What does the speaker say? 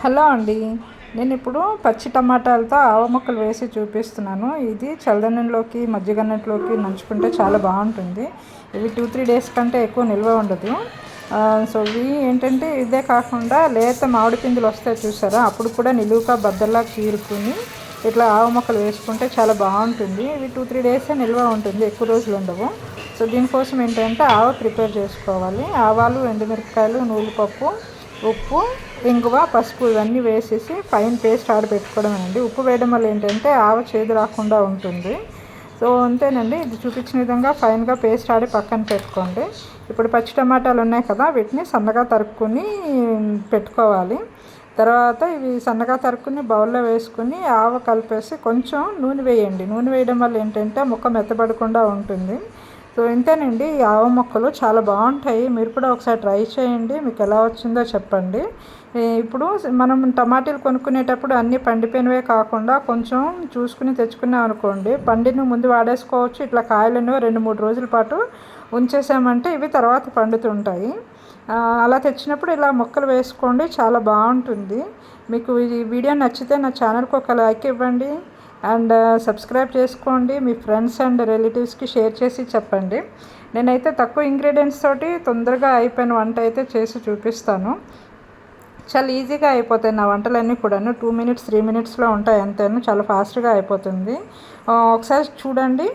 Hello అండి. నేను ఇప్పుడు పచ్చి టమాటాలతో ఆవ ముక్కలు వేసి చూపిస్తున్నాను. ఇది చల్లదనంలోకి మజ్జిగన్నట్లోకి నంచుకుంటే చాలా బాగుంటుంది. ఇవి టూ త్రీ డేస్ కంటే ఎక్కువ నిల్వ ఉండదు. సో ఇవి ఏంటంటే ఇదే కాకుండా లేత మామిడి పిందులు వస్తాయి చూసారా? అప్పుడు కూడా నిలువుగా బద్దల్లా చీరుకుని ఇట్లా ఆవు మొక్కలు వేసుకుంటే చాలా బాగుంటుంది. ఇవి టూ త్రీ డేసే నిల్వ ఉంటుంది ఎక్కువ రోజులు ఉండవు. సో దీనికోసం ఏంటంటే ఆవ ప్రిపేర్ చేసుకోవాలి. ఆవాలు ఎండుమిరపకాయలు నూలుపప్పు ఉప్పు ఇంగువ పసుపు ఇవన్నీ వేసేసి ఫైన్ పేస్ట్ ఆడబెట్టుకోవడమేనండి ఉప్పు వేయడం వల్ల ఏంటంటే ఆవ చేదు రాకుండా ఉంటుంది. సో అంతేనండి. ఇది చూపించిన విధంగా ఫైన్గా పేస్ట్ ఆడి పక్కన పెట్టుకోండి. ఇప్పుడు పచ్చి టమాటాలు ఉన్నాయి కదా వీటిని సన్నగా తరుక్కుని పెట్టుకోవాలి. తర్వాత ఇవి సన్నగా తరుక్కుని బౌల్లో వేసుకుని ఆవ కలిపేసి కొంచెం నూనె వేయండి. నూనె వేయడం వల్ల ఏంటంటే ముక్క మెత్తబడకుండా ఉంటుంది. సో ఇంతేనండి ఈ ఆవ మొక్కలు చాలా బాగుంటాయి. మీరు కూడా ఒకసారి ట్రై చేయండి మీకు ఎలా వచ్చిందో చెప్పండి. ఇప్పుడు మనం టమాటీలు కొనుక్కునేటప్పుడు అన్నీ పండిపోయినవే కాకుండా కొంచెం చూసుకుని తెచ్చుకున్నాం అనుకోండి పండిని ముందు వాడేసుకోవచ్చు. ఇట్లా కాయలను రెండు మూడు రోజుల పాటు ఉంచేసామంటే ఇవి తర్వాత పండుతుంటాయి. అలా తెచ్చినప్పుడు ఇలా మొక్కలు వేసుకోండి చాలా బాగుంటుంది. మీకు ఈ వీడియో నచ్చితే నా ఛానల్కి ఒక లైక్ ఇవ్వండి. అండ్ సబ్స్క్రైబ్ చేసుకోండి. మీ ఫ్రెండ్స్ అండ్ రిలేటివ్స్కి షేర్ చేసి చెప్పండి. నేనైతే తక్కువ ఇంగ్రీడియంట్స్ తోటి తొందరగా అయిపోయిన వంట అయితే చేసి చూపిస్తాను. చాలా ఈజీగా అయిపోతాయి నా వంటలన్నీ కూడాను. టూ మినిట్స్ త్రీ మినిట్స్లో ఉంటాయి అంతేను. చాలా ఫాస్ట్గా అయిపోతుంది. ఒకసారి చూడండి.